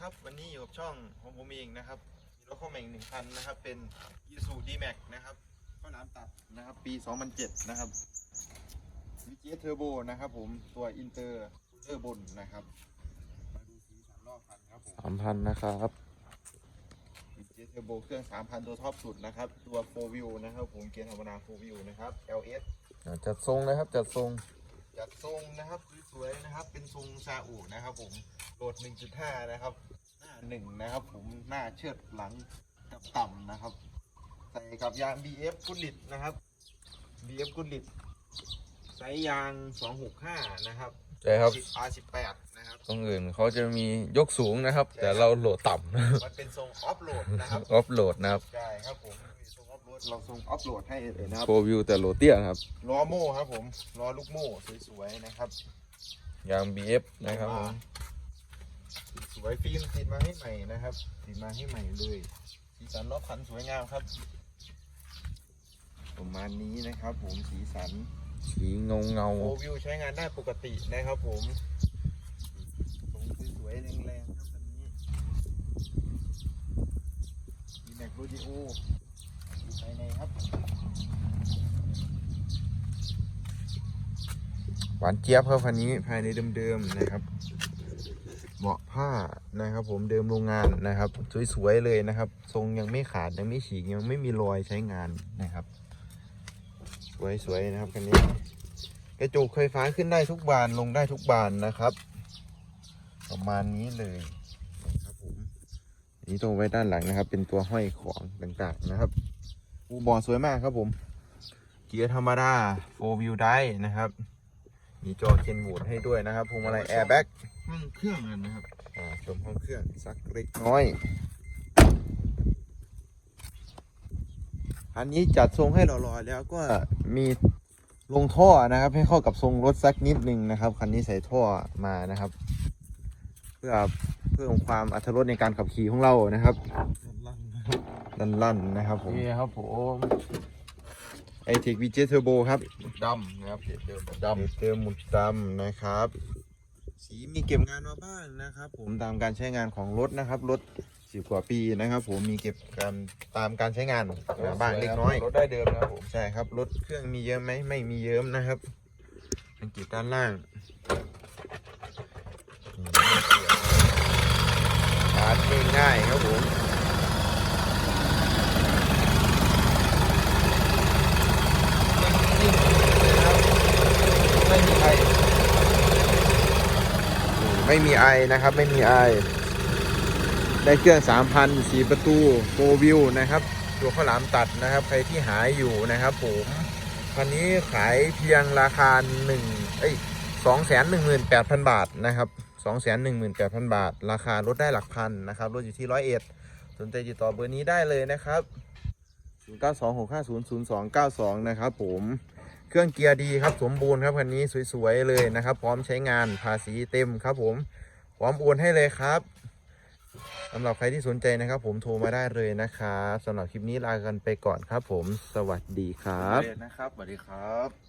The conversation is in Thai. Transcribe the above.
ครับ วันนี้อยู่กับช่องของผมเองนะครับมีรถเข้ามาอีกหนึ่งคันนะครับ เป็น i s u d m a x นะครับข้าวหลามตัดนะครับ ปี 2007 นะครับวิจิเทอร์โบนะครับผมตัวอินเตอร์คูลเลอร์บนนะครับ มาดูสีสันรอบคันครับผมสามพันนะครับวิจิเทอร์โบเครื่อง 3,000 ตัวท็อปสุดนะครับ ตัว4 wheel นะครับผมเกียร์ธรรมดา4 wheel นะครับ LS จัดทรงนะครับจัดทรง จัดทรงนะครับสวยๆนะครับ เป็นทรงซาอุนะครับ ผมโหลด 1.5 นะครับ หน้าหนึ่งนะครับ ผมหน้าเชิดหลังกับต่ำนะครับ ใส่กับยาง BF กุลิตนะครับ BF กุลิตไซส์ยาง 265 นะครับใช่ครับ 10 R18 นะครับ ตรงอื่นเขาจะมียกสูงนะครับ แต่เราโหลดต่ำนะครับมันเป็นทรงออฟโหลดนะครับ ออฟโหลดนะครับ ใช่ครับผม เราทรงออฟโหลดให้เลยนะครับโฟวิวแต่โหลดเตี้ยนะครับ ล้อโม่ครับผมล้อลูกโม่สวยๆนะครับยาง BF นะครับผมสวยฟิล์มติดมาให้ใหม่นะครับ ติดมาให้ใหม่เลยสีสันรอบคันสวยงามครับประมาณนี้นะครับ ผมสีสันสีเงาเงาโอวิวใช้งานได้ปกตินะครับผมตรงสวยๆแรงๆครับคันนี้มีแม็กโรดิโออยู่ภายในครับ หวานเจี๊ยบครับคันนี้ภายในเดิมๆนะครับเบาะผ้านะครับ ผมเดิมโรงงานนะครับ สวยๆเลยนะครับ ทรงยังไม่ขาดยังไม่ฉีกยังไม่มีรอยใช้งานนะครับ สวยๆนะครับคันนี้กระจกไฟฟ้าขึ้นได้ทุกบานลงได้ทุกบานนะครับ ประมาณนี้เลยนะครับผมนี่ตรงไว้ด้านหลังนะครับ เป็นตัวห้อยของต่างๆนะครับอูบอสวยมากครับผม เกียร์ธรรมดา4 wheel drive นะครับ มีจอเคนวูดให้ด้วยนะครับพวงมาลัยแอร์แบ็กห้องเครื่องกันนะครับชมห้องเครื่องสักเล็กน้อยอันนี้จัดทรงให้หล่อๆแล้วก็มีลงท่อนะครับ ให้เข้ากับทรงรถสักนิดนึงนะครับคันนี้ใส่ท่อมานะครับ เพื่อเพิ่มความอัตรถรสในการขับขี่ของเรานะครับลั่นๆนะครับผมนี่ครับผม ไอเทควีเจเทอร์โบครับดำนะครับเพจเดิมดำเติมหมุดดำนะครับ สีมีเก็บงานมาบ้างนะครับ ผมตามการใช้งานของรถนะครับรถสิบกว่าปีนะครับ ผมมีเก็บการตามการใช้งานมาบ้างเล็กน้อยรถได้เดิมนะครับผมใช่ครับรถเครื่องมีเยอะไหมไม่มีเยิ้มนะครับสังเกตด้านล่างชาร์จง่ายๆครับผมไม่มีไอ ไม่มีไอนะครับ ไม่มีไอ ได้เครื่อง3,000สีประตูโฟวิวนะครับ ตัวข้าวหลามตัดนะครับ ใครที่หายอยู่นะครับผมคันนี้ขายเพียงราคา1เอ้ยสองแสนหนึ่งหมื่นแปดพันบาทนะครับสองแสนหนึ่งหมื่นแปดพันบาท ราคารถได้หลักพันนะครับรถอยู่ที่ร้อยเอ็ดสนใจติดต่อเบอร์นี้ได้เลยนะครับ 0 9 2 6 5 0 0 2 9 2 นะครับผม เครื่องเกียร์ดีครับสมบูรณ์ครับคันนี้สวยๆเลยนะครับ พร้อมใช้งานภาษีเต็มครับผมพร้อมโอนให้เลยครับสำหรับใครที่สนใจนะครับ ผมโทรมาได้เลยนะครับสำหรับคลิปนี้ลากันไปก่อนครับ ผมสวัสดีครับ นะครับสวัสดีครับ